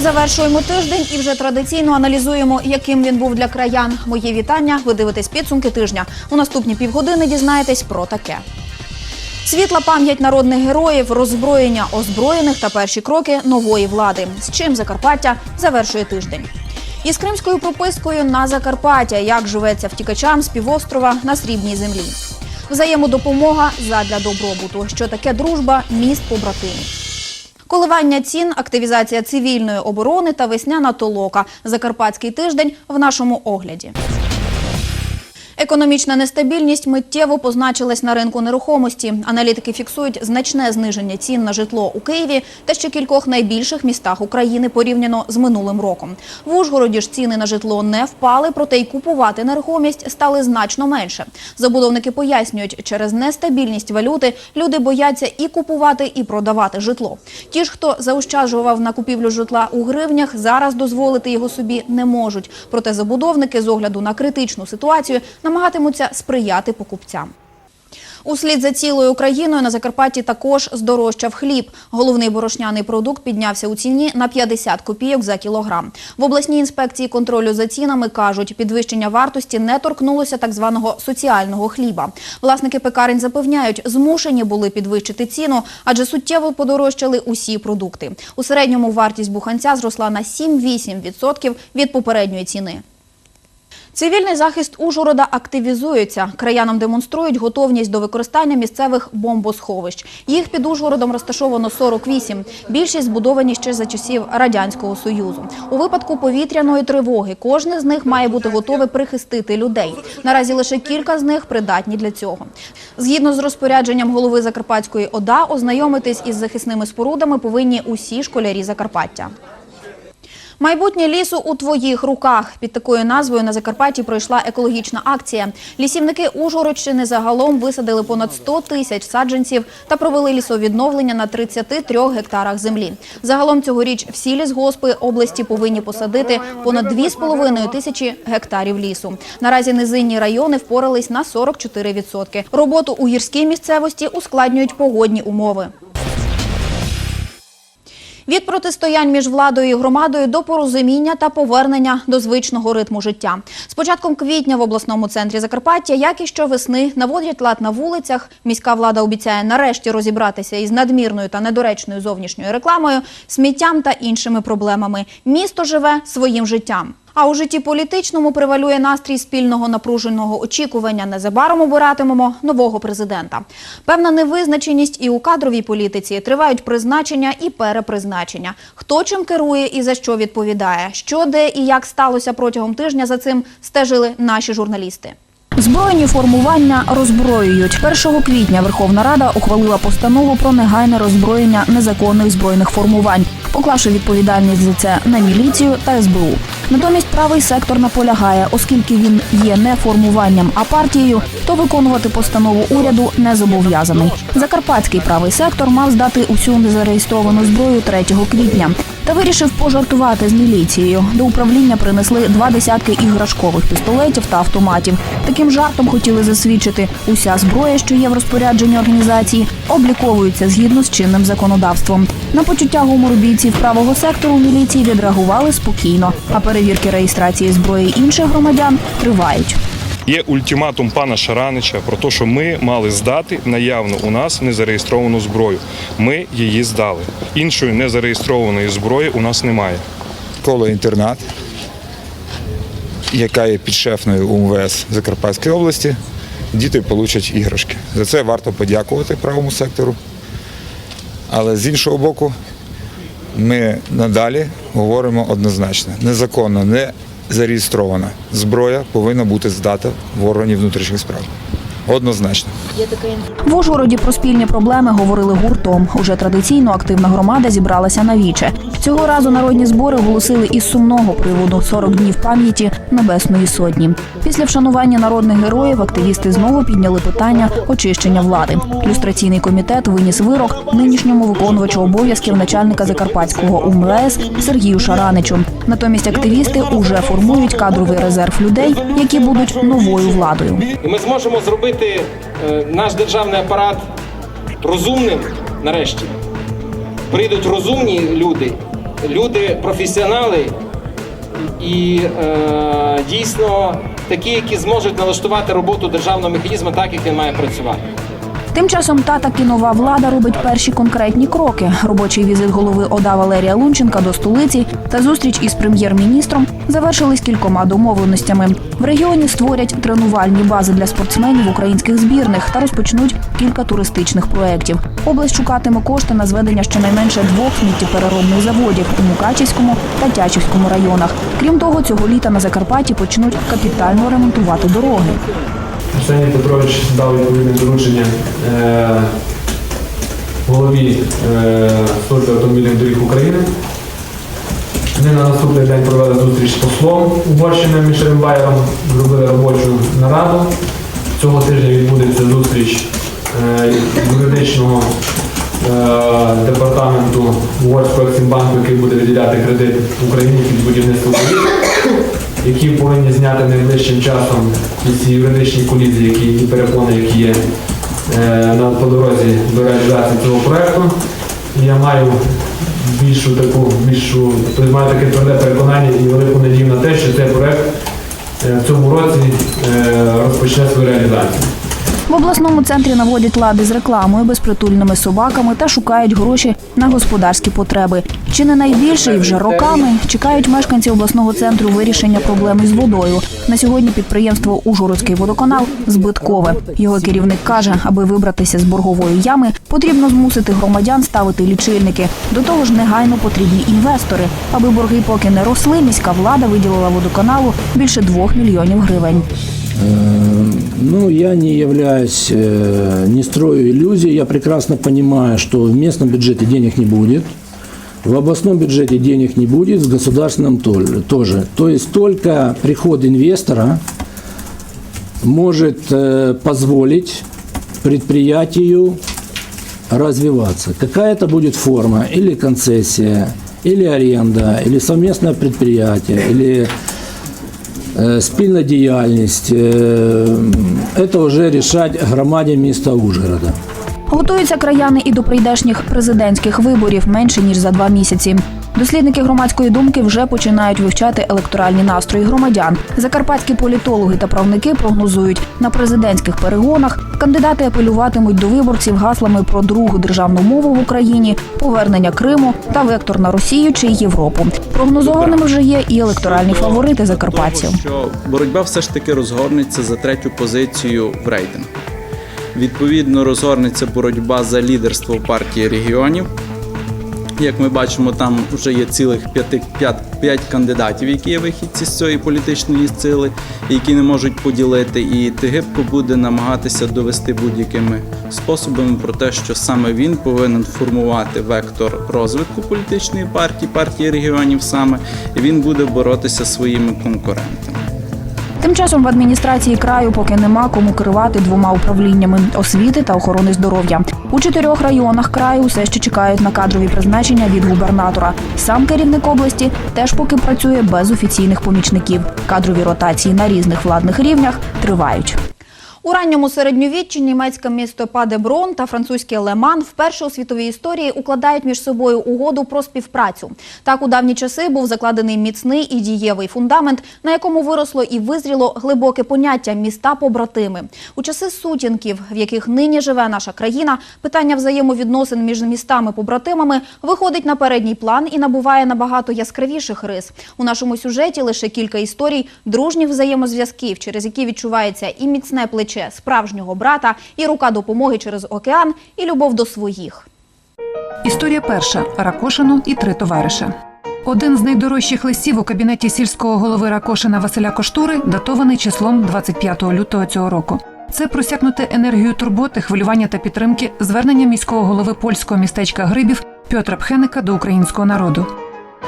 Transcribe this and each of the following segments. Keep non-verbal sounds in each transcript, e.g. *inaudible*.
Завершуємо тиждень і вже традиційно аналізуємо, яким він був для краян. Мої вітання. Ви дивитесь підсумки тижня. У наступні півгодини дізнаєтесь про таке. Світла пам'ять народних героїв, роззброєння озброєних та перші кроки нової влади. З чим Закарпаття завершує тиждень. Із кримською пропискою на Закарпаття, як живеться втікачам з півострова на срібній землі. Взаємодопомога задля добробуту. Що таке дружба міст побратимів. Коливання цін, активізація цивільної оборони та весняна толока. Закарпатський тиждень в нашому огляді. Економічна нестабільність миттєво позначилась на ринку нерухомості. Аналітики фіксують значне зниження цін на житло у Києві та ще кількох найбільших містах України порівняно з минулим роком. В Ужгороді ж ціни на житло не впали, проте й купувати нерухомість стали значно менше. Забудовники пояснюють, через нестабільність валюти люди бояться і купувати, і продавати житло. Ті ж, хто заощаджував на купівлю житла у гривнях, зараз дозволити його собі не можуть. Проте забудовники з огляду на критичну ситуацію намагатимуться сприяти покупцям. Услід за цілою Україною на Закарпатті також здорожчав хліб. Головний борошняний продукт піднявся у ціні на 50 копійок за кілограм. В обласній інспекції контролю за цінами кажуть, підвищення вартості не торкнулося так званого соціального хліба. Власники пекарень запевняють, змушені були підвищити ціну, адже суттєво подорожчали усі продукти. У середньому вартість буханця зросла на 7-8% від попередньої ціни. Цивільний захист Ужгорода активізується. Краянам демонструють готовність до використання місцевих бомбосховищ. Їх під Ужгородом розташовано 48. Більшість збудовані ще за часів Радянського Союзу. У випадку повітряної тривоги кожне з них має бути готове прихистити людей. Наразі лише кілька з них придатні для цього. Згідно з розпорядженням голови Закарпатської ОДА, ознайомитись із захисними спорудами повинні усі школярі Закарпаття. Майбутнє лісу у твоїх руках. Під такою назвою на Закарпатті пройшла екологічна акція. Лісівники Ужгородщини загалом висадили понад 100 тисяч саджанців та провели лісовідновлення на 33 гектарах землі. Загалом цьогоріч всі лісгоспи області повинні посадити понад 2,5 тисячі гектарів лісу. Наразі низинні райони впорались на 44%. Роботу у гірській місцевості ускладнюють погодні умови. Від протистоянь між владою і громадою до порозуміння та повернення до звичного ритму життя. З початком квітня в обласному центрі Закарпаття, як і щовесни, наводять лад на вулицях. Міська влада обіцяє нарешті розібратися із надмірною та недоречною зовнішньою рекламою, сміттям та іншими проблемами. Місто живе своїм життям. А у житті політичному привалює настрій спільного напруженого очікування. Незабаром обиратимемо нового президента. Певна невизначеність і у кадровій політиці тривають призначення і перепризначення. Хто чим керує і за що відповідає, що де і як сталося протягом тижня. За цим стежили наші журналісти. Збройні формування роззброюють. 1 квітня Верховна Рада ухвалила постанову про негайне роззброєння незаконних збройних формувань, поклавши відповідальність за це на міліцію та СБУ. Натомість правий сектор наполягає, оскільки він є не формуванням, а партією, то виконувати постанову уряду не зобов'язаний. Закарпатський правий сектор мав здати усю незареєстровану зброю 3 квітня та вирішив пожартувати з міліцією. До управління принесли два десятки іграшкових пістолетів та автоматів. Таким жартом хотіли засвідчити, уся зброя, що є в розпорядженні організації, обліковується згідно з чинним законодавством. На почуття гумору бійців правого сектору міліції відреагували спокійно, а перевірки реєстрації зброї інших громадян тривають. Є ультиматум пана Шаранича про те, що ми мали здати наявно у нас незареєстровану зброю. Ми її здали. Іншої незареєстрованої зброї у нас немає. школа-інтернат, яка є підшефною УМВС Закарпатської області, діти отримують іграшки. За це варто подякувати правому сектору. Але з іншого боку, ми надалі говоримо однозначно: незаконно, не зареєстрована зброя повинна бути здата в органі внутрішніх справ. Однозначно. В Ужгороді про спільні проблеми говорили гуртом. Уже традиційно активна громада зібралася на віче. Цього разу народні збори оголосили із сумного приводу 40 днів пам'яті Небесної Сотні. Після вшанування народних героїв активісти знову підняли питання очищення влади. Люстраційний комітет виніс вирок нинішньому виконувачу обов'язків начальника Закарпатського УМВС Сергію Шараничу. Натомість активісти уже формують кадровий резерв людей, які будуть новою владою. І ми зможемо зробити е, наш державний апарат розумним нарешті. Прийдуть розумні люди люди професіонали і е, дійсно такі, які зможуть налаштувати роботу державного механізму так, як він має працювати. Тим часом та таки нова влада робить перші конкретні кроки. Робочий візит голови ОДА Валерія Лунченка до столиці та зустріч із прем'єр-міністром завершились кількома домовленостями. В регіоні створять тренувальні бази для спортсменів українських збірних та розпочнуть кілька туристичних проєктів. Область шукатиме кошти на зведення щонайменше двох сміттєпереробних заводів у Мукачівському та Тячівському районах. Крім того, цього літа на Закарпатті почнуть капітально ремонтувати дороги. Арсеній Петрович дав відповідне доручення е, голові е, Служби автомобільних доріг України. Вони на наступний день провели зустріч з послом Угорщини Мішелем Байером, зробили робочу нараду. Цього тижня відбудеться зустріч е, юридичного е, департаменту Угорського Ексімбанку, який буде виділяти кредит Україні під будівництво доріг які повинні зняти найближчим часом ці юридичні колізії, які і перепони, які є е, на по дорозі до реалізації цього проекту. Я маю більшу таку, більшу, тобто таке тверде переконання і велику надію на те, що цей проект е, в цьому році е, розпочне свою реалізацію. В обласному центрі наводять лади з рекламою, безпритульними собаками та шукають гроші на господарські потреби. Чи не найбільше і вже роками чекають мешканці обласного центру вирішення проблеми з водою. На сьогодні підприємство Ужгородський водоканал збиткове. Його керівник каже, аби вибратися з боргової ями, потрібно змусити громадян ставити лічильники. До того ж, негайно потрібні інвестори. Аби борги поки не росли, міська влада виділила водоканалу більше двох мільйонів гривень. Ну, я не являюсь, э, не строю иллюзий. Я прекрасно понимаю, что в местном бюджете денег не будет. В областном бюджете денег не будет, в государственном тоже. То есть только приход инвестора может э, позволить предприятию развиваться. Какая это будет форма? Или концессия, или аренда, или совместное предприятие, или спільна діяльність. Це вже рішать громаді міста Ужгорода. Готуються краяни і до прийдешніх президентських виборів менше ніж за два місяці. Дослідники громадської думки вже починають вивчати електоральні настрої громадян. Закарпатські політологи та правники прогнозують, на президентських перегонах кандидати апелюватимуть до виборців гаслами про другу державну мову в Україні, повернення Криму та вектор на Росію чи Європу. Прогнозованими вже є і електоральні фаворити закарпатців. Що боротьба все ж таки розгорнеться за третю позицію в рейтингу. Відповідно, розгорнеться боротьба за лідерство партії регіонів. Як ми бачимо, там вже є цілих 5, кандидатів, які є вихідці з цієї політичної сили, які не можуть поділити. І Тигибко буде намагатися довести будь-якими способами про те, що саме він повинен формувати вектор розвитку політичної партії, партії регіонів саме, і він буде боротися своїми конкурентами. Тим часом в адміністрації краю поки нема кому керувати двома управліннями освіти та охорони здоров'я. У чотирьох районах краю усе ще чекають на кадрові призначення від губернатора. Сам керівник області теж поки працює без офіційних помічників. Кадрові ротації на різних владних рівнях тривають. У ранньому середньовіччі німецьке місто Падеброн та французьке Леман вперше у світовій історії укладають між собою угоду про співпрацю. Так у давні часи був закладений міцний і дієвий фундамент, на якому виросло і визріло глибоке поняття міста побратими. У часи сутінків, в яких нині живе наша країна, питання взаємовідносин між містами-побратимами виходить на передній план і набуває набагато яскравіших рис. У нашому сюжеті лише кілька історій дружніх взаємозв'язків, через які відчувається і міцне плече справжнього брата, і рука допомоги через океан, і любов до своїх. Історія перша Ракошино і три товариша. Один з найдорожчих листів у кабінеті сільського голови Ракошина Василя Коштури датований числом 25 лютого цього року. Це просякнуте енергією турботи, хвилювання та підтримки звернення міського голови польського містечка Грибів Пьотра Пхеника до українського народу.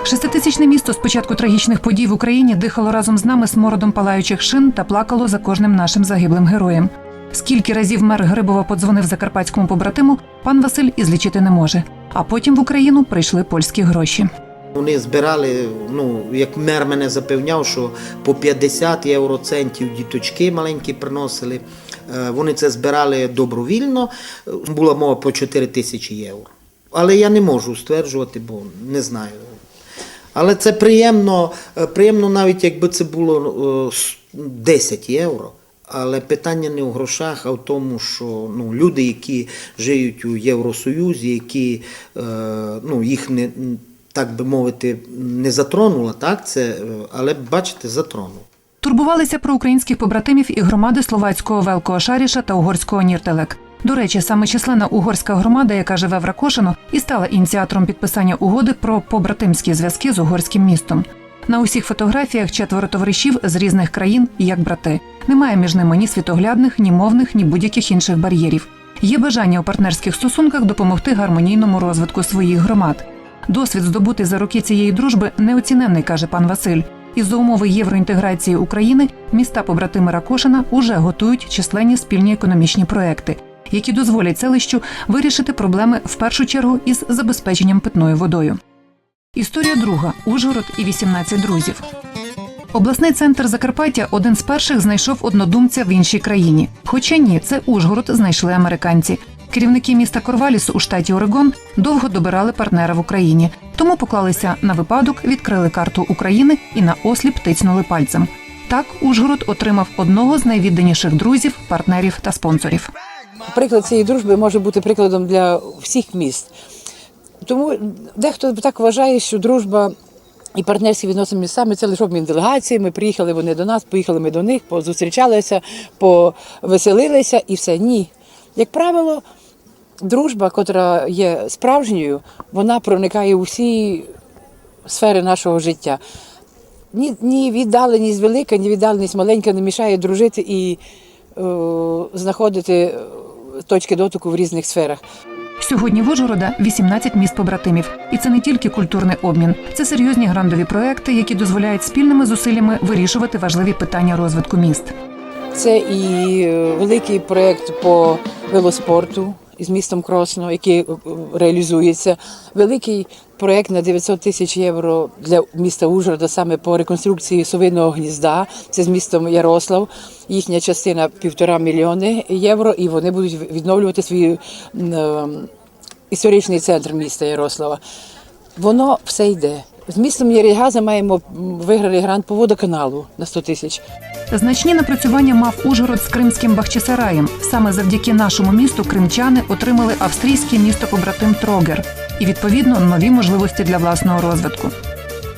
Шеститисячне місто з початку трагічних подій в Україні дихало разом з нами смородом палаючих шин та плакало за кожним нашим загиблим героєм. Скільки разів мер Грибова подзвонив закарпатському побратиму, пан Василь і злічити не може. А потім в Україну прийшли польські гроші. Вони збирали, ну як мер мене запевняв, що по 50 євроцентів діточки маленькі приносили. Е, Вони це збирали добровільно. Була мова про 4 тисячі євро. Але я не можу стверджувати, бо не знаю. Але це приємно, е, приємно навіть якби це було е, 10 євро. Але питання не в грошах, а в тому, що ну, люди, які живуть у Євросоюзі, які е, ну, їх не так би мовити не затронуло, так це, е, але бачите, затронуло. Турбувалися про українських побратимів і громади словацького Велкого Шаріша та угорського Ніртелек. До речі, саме численна угорська громада, яка живе в Ракошино, і стала ініціатором підписання угоди про побратимські зв'язки з угорським містом. На усіх фотографіях четверо товаришів з різних країн як брати. Немає між ними ні світоглядних, ні мовних, ні будь-яких інших бар'єрів. Є бажання у партнерських стосунках допомогти гармонійному розвитку своїх громад. Досвід здобутий за роки цієї дружби неоціненний, каже пан Василь. І за умови євроінтеграції України міста побратими Ракошина уже готують численні спільні економічні проекти, які дозволять селищу вирішити проблеми в першу чергу із забезпеченням питною водою. Історія друга Ужгород і 18 друзів. Обласний центр Закарпаття один з перших знайшов однодумця в іншій країні. Хоча ні, це Ужгород знайшли американці. Керівники міста Корваліс у штаті Орегон довго добирали партнера в Україні, тому поклалися на випадок, відкрили карту України і на осліп тицнули пальцем. Так Ужгород отримав одного з найвідданіших друзів, партнерів та спонсорів. Приклад цієї дружби може бути прикладом для всіх міст. Тому дехто так вважає, що дружба і партнерські відносини між це лише обмін делегаціями. Приїхали вони до нас, поїхали ми до них, позустрічалися, повеселилися і все. Ні. Як правило, дружба, котра є справжньою, вона проникає у всі сфери нашого життя. Ні, ні віддаленість велика, ні віддаленість маленька не мішає дружити і е, знаходити точки дотику в різних сферах. Сьогодні в Ужгорода 18 міст побратимів, і це не тільки культурний обмін, це серйозні грандові проекти, які дозволяють спільними зусиллями вирішувати важливі питання розвитку міст. Це і е, великий проєкт по велоспорту із містом Кросно, який е, реалізується. Великий проєкт на 900 тисяч євро для міста Ужгорода саме по реконструкції совиного гнізда. Це з містом Ярослав. Їхня частина півтора мільйони євро, і вони будуть відновлювати свій е, історичний центр міста Ярослава. Воно все йде. З містом Єрігаза маємо виграли грант по водоканалу на 100 тисяч. Значні напрацювання мав Ужгород з кримським Бахчисараєм. Саме завдяки нашому місту кримчани отримали австрійське місто побратим Трогер і відповідно нові можливості для власного розвитку.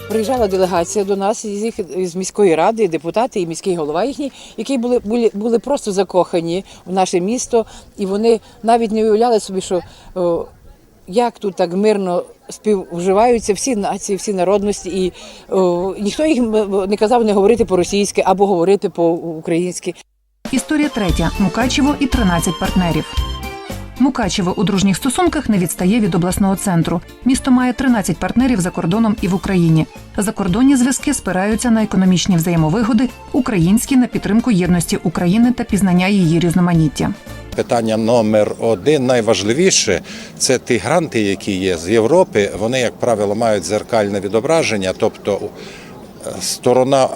Приїжджала делегація до нас із їх з міської ради, депутати і міський голова їхній, які були, були, були просто закохані в наше місто, і вони навіть не уявляли собі, що о, як тут так мирно співвживаються всі нації, всі народності, і о, ніхто їх не казав не говорити по-російськи або говорити по-українськи. Історія третя Мукачево і 13 партнерів. Мукачево у дружніх стосунках не відстає від обласного центру. Місто має 13 партнерів за кордоном і в Україні. Закордонні зв'язки спираються на економічні взаємовигоди, українські на підтримку єдності України та пізнання її різноманіття. Питання номер один найважливіше це ті гранти, які є з Європи. Вони, як правило, мають зеркальне відображення, тобто е, сторона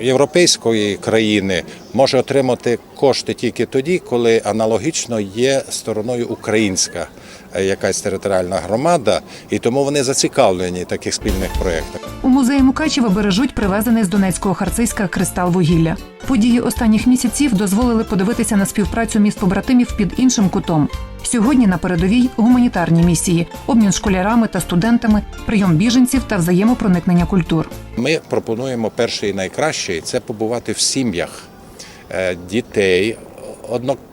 європейської країни може отримати кошти тільки тоді, коли аналогічно є стороною українська е, якась територіальна громада, і тому вони зацікавлені в таких спільних проєктах. У музеї Мукачева бережуть привезене з Донецького Харциська кристал вугілля. Події останніх місяців дозволили подивитися на співпрацю міст побратимів під іншим кутом. Сьогодні на передовій гуманітарні місії, обмін школярами та студентами, прийом біженців та взаємопроникнення культур. Ми пропонуємо перший і найкращий це побувати в сім'ях е, дітей, одногодок,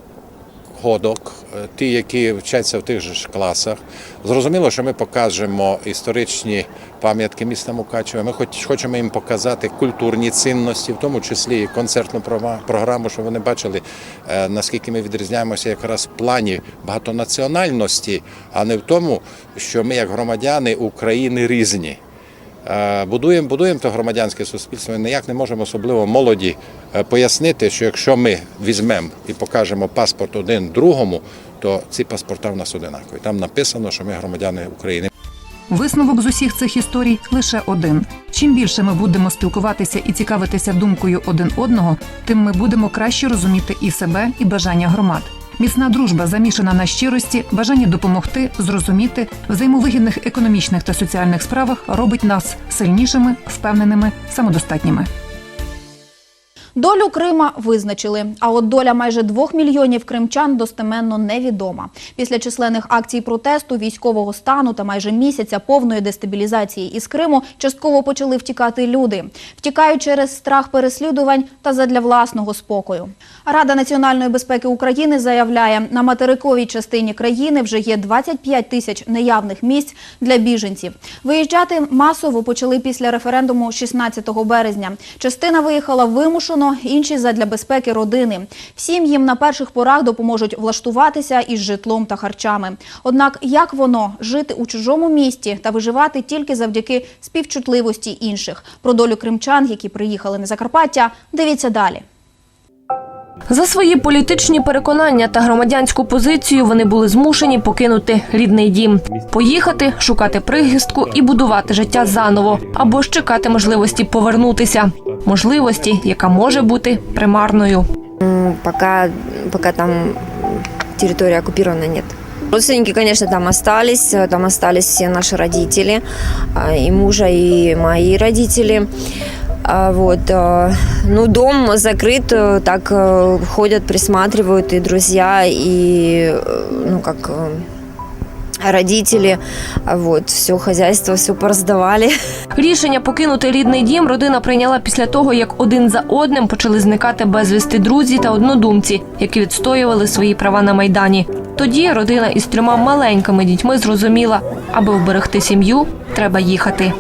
е, ті, які вчаться в тих же ж класах. Зрозуміло, що ми покажемо історичні пам'ятки міста Мукачева. Ми хоч хочемо їм показати культурні цінності, в тому числі і концертну програму, щоб вони бачили, е, наскільки ми відрізняємося якраз в плані багатонаціональності, а не в тому, що ми, як громадяни України, різні. Е, Будуємо, будуємо то громадянське суспільство. і Ніяк не можемо особливо молоді пояснити, що якщо ми візьмемо і покажемо паспорт один другому, то ці паспорта в нас одинакові. Там написано, що ми громадяни України. Висновок з усіх цих історій лише один: чим більше ми будемо спілкуватися і цікавитися думкою один одного, тим ми будемо краще розуміти і себе, і бажання громад. Міцна дружба замішана на щирості, бажанні допомогти, зрозуміти, взаємовигідних економічних та соціальних справах робить нас сильнішими, впевненими, самодостатніми. Долю Крима визначили, а от доля майже двох мільйонів кримчан достеменно невідома. Після численних акцій протесту, військового стану та майже місяця повної дестабілізації із Криму частково почали втікати люди. Втікають через страх переслідувань та задля власного спокою. Рада національної безпеки України заявляє, на материковій частині країни вже є 25 тисяч неявних місць для біженців. Виїжджати масово почали після референдуму 16 березня. Частина виїхала вимушено, інші задля безпеки родини. Всім їм на перших порах допоможуть влаштуватися із житлом та харчами. Однак, як воно жити у чужому місті та виживати тільки завдяки співчутливості інших? Про долю кримчан, які приїхали на Закарпаття, дивіться далі. За свої політичні переконання та громадянську позицію вони були змушені покинути рідний дім, поїхати, шукати прихистку і будувати життя заново, або ж чекати можливості повернутися, можливості, яка може бути примарною. Пока, пока там территория оккупирована, нет. Родственники, конечно, там остались, там остались все наши родители, а, и мужа, и мои родители. А, Вот. а, Ну, дом закрыт, э, так э, ходят, присматривают и друзья, и, э, ну, как э, родители. А Вот. Все хозяйство, все пораздавали. *laughs* Рішення покинути рідний дім родина прийняла після того, як один за одним почали зникати безвісти друзі та однодумці, які відстоювали свої права на майдані. Тоді родина із трьома маленькими дітьми зрозуміла, аби вберегти сім'ю, треба їхати.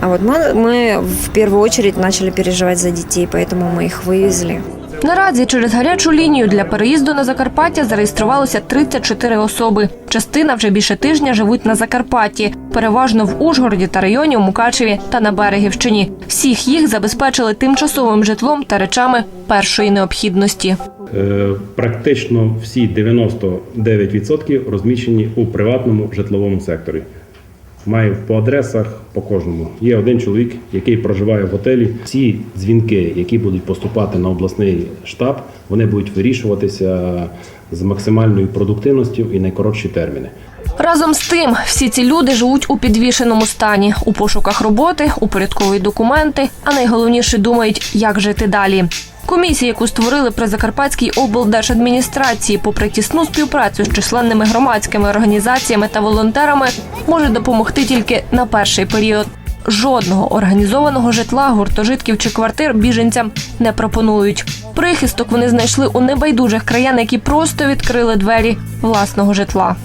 А вот мы, мы в первую очередь начали переживать за детей, поэтому мы их вывезли. Наразі через гарячу лінію для переїзду на Закарпаття зареєструвалося 34 особи. Частина вже більше тижня живуть на Закарпатті, переважно в Ужгороді та районі у Мукачеві та на Берегівщині. Всіх їх забезпечили тимчасовим житлом та речами першої необхідності. Е, Практично всі 99% розміщені у приватному житловому секторі. Маю по адресах по кожному. Є один чоловік, який проживає в готелі. Всі дзвінки, які будуть поступати на обласний штаб, вони будуть вирішуватися з максимальною продуктивністю і найкоротші терміни. Разом з тим, всі ці люди живуть у підвішеному стані, у пошуках роботи, упорядковують документи, а найголовніше думають, як жити далі. Комісія, яку створили при Закарпатській облдержадміністрації, попри тісну співпрацю з численними громадськими організаціями та волонтерами, може допомогти тільки на перший період. Жодного організованого житла, гуртожитків чи квартир біженцям не пропонують. Прихисток вони знайшли у небайдужих краян, які просто відкрили двері власного житла.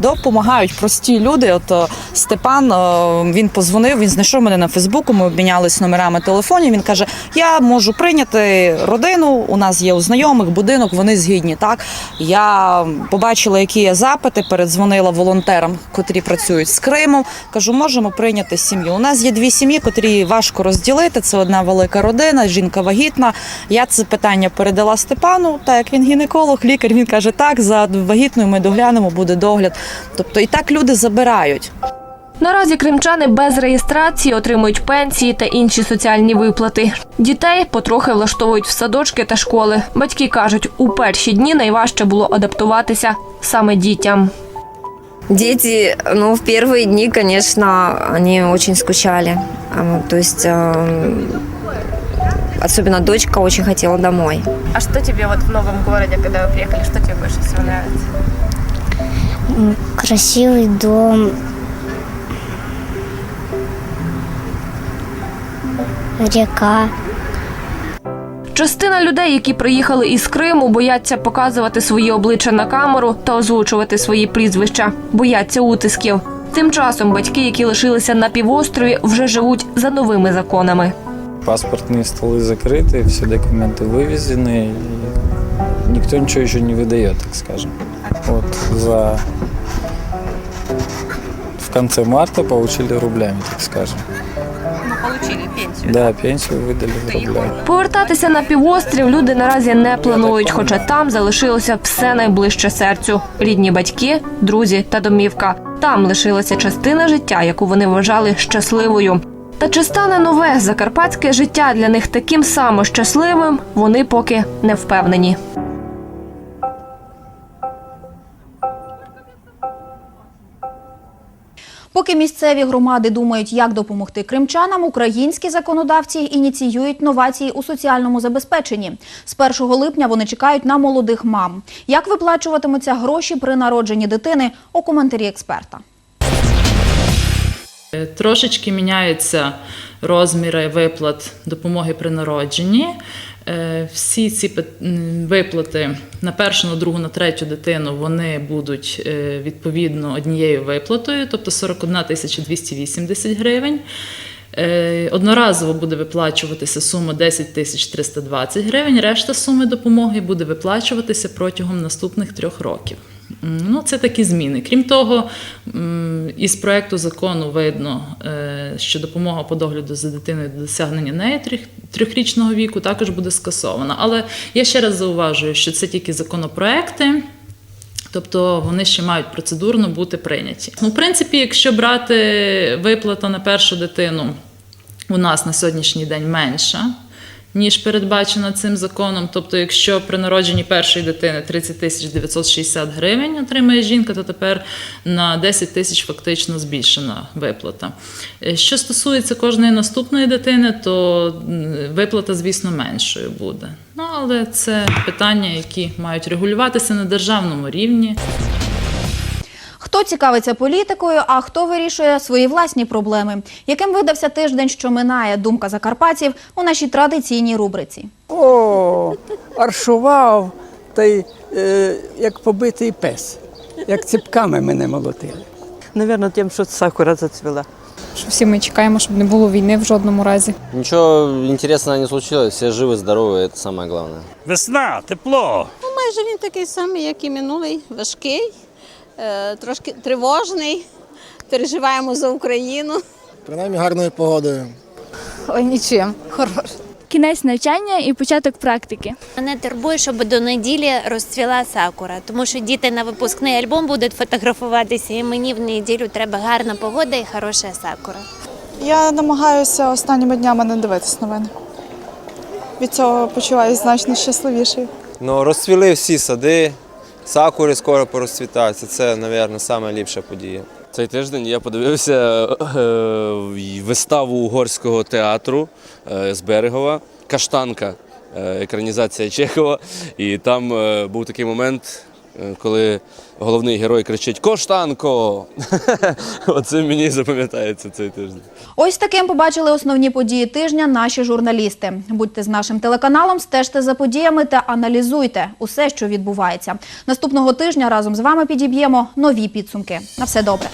Допомагають прості люди. От е, Степан е, він позвонив, він знайшов мене на Фейсбуку. Ми обмінялись номерами телефонів. Він каже: Я можу прийняти родину. У нас є у знайомих будинок, вони згідні. Так я побачила, які є запити. Передзвонила волонтерам, котрі працюють з Кримом. Кажу, можемо прийняти сім'ю. У нас є дві сім'ї, котрі важко розділити. Це одна велика родина, жінка вагітна. Я це питання передала Степану. Так як він гінеколог, лікар. Він каже: так, за вагітною ми доглянемо, буде догляд. Тобто і так люди забирають. Наразі кримчани без реєстрації отримують пенсії та інші соціальні виплати. Дітей потрохи влаштовують в садочки та школи. Батьки кажуть, у перші дні найважче було адаптуватися саме дітям. Дети, ну, в первые дни, конечно, они очень скучали. А, ну, То есть, особенно дочка очень хотела домой. А що тобі от в новому городі, коли ви приїхали, що тобі більше всього подобається? Красивый дом. Река. Частина людей, які приїхали із Криму, бояться показувати свої обличчя на камеру та озвучувати свої прізвища, бояться утисків. Тим часом батьки, які лишилися на півострові, вже живуть за новими законами. Паспортные столы закрыты, все документы вывезены, и никто ничего еще не выдает, так скажем. Вот за в конце марта получили рублями, так скажем. Ну, получили пенсію. Да, пенсию выдали в рублях. Повертатися на півострів люди наразі не планують, хоча там залишилося все найближче серцю: рідні батьки, друзі та домівка. Там лишилася частина життя, яку вони вважали щасливою. Та чи стане нове закарпатське життя для них таким само щасливим, вони поки не впевнені. Поки місцеві громади думають, як допомогти кримчанам, українські законодавці ініціюють новації у соціальному забезпеченні. З 1 липня вони чекають на молодих мам. Як виплачуватимуться гроші при народженні дитини у коментарі експерта. Трошечки міняються розміри виплат допомоги при народженні. Е, Всі ці виплати на першу, на другу, на третю дитину вони будуть е, відповідно однією виплатою, тобто 41 тисяча 280 гривень. Е, Одноразово буде виплачуватися сума 10 тисяч 320 гривень. Решта суми допомоги буде виплачуватися протягом наступних трьох років. Ну, це такі зміни. Крім того, із проекту закону видно, е, що допомога по догляду за дитиною до досягнення неї трьох- трьохрічного віку також буде скасована. Але я ще раз зауважую, що це тільки законопроекти. Тобто вони ще мають процедурно бути прийняті. Ну, в принципі, якщо брати виплата на першу дитину у нас на сьогоднішній день менша, ніж передбачена цим законом. Тобто, якщо при народженні першої дитини 30 тисяч 960 гривень отримає жінка, то тепер на 10 тисяч фактично збільшена виплата. Е, Що стосується кожної наступної дитини, то виплата, звісно, меншою буде. Ну, але це питання, які мають регулюватися на державному рівні. Хто цікавиться політикою, а хто вирішує свої власні проблеми? Яким видався тиждень, що минає думка закарпатців у нашій традиційній рубриці? О, аршував, та й е, як побитий пес, як ціпками мене молотили. Навірно, тим, що сакура зацвіла. Що всі ми чекаємо, щоб не було війни в жодному разі. Ничего интересного не случилось, все живы, здоровы, это самое главное. Весна, тепло. Ну, майже він такий самий, як і минулий, важкий, е, трошки тривожний. Переживаємо за Україну. Принаймні гарною погодою. Ой, нічим. Хорош. Кінець навчання і початок практики. Мене турбує, щоб до неділі розцвіла сакура, тому що діти на випускний альбом будуть фотографуватися, і мені в неділю треба гарна погода і хороша сакура. Я намагаюся останніми днями не дивитись новини. Від цього почуваюся значно щасливішою. Ну, розцвіли всі сади, сакури скоро порозцвітаються. Це, мабуть, найліпша подія. Цей тиждень я подивився е, виставу угорського театру е, з Берегова Каштанка, е, екранізація Чехова. І там е, був такий момент, е, коли головний герой кричить Коштанко! *laughs* Оце мені запам'ятається цей тиждень. Ось таким побачили основні події тижня наші журналісти. Будьте з нашим телеканалом, стежте за подіями та аналізуйте усе, що відбувається. Наступного тижня разом з вами підіб'ємо нові підсумки. На все добре.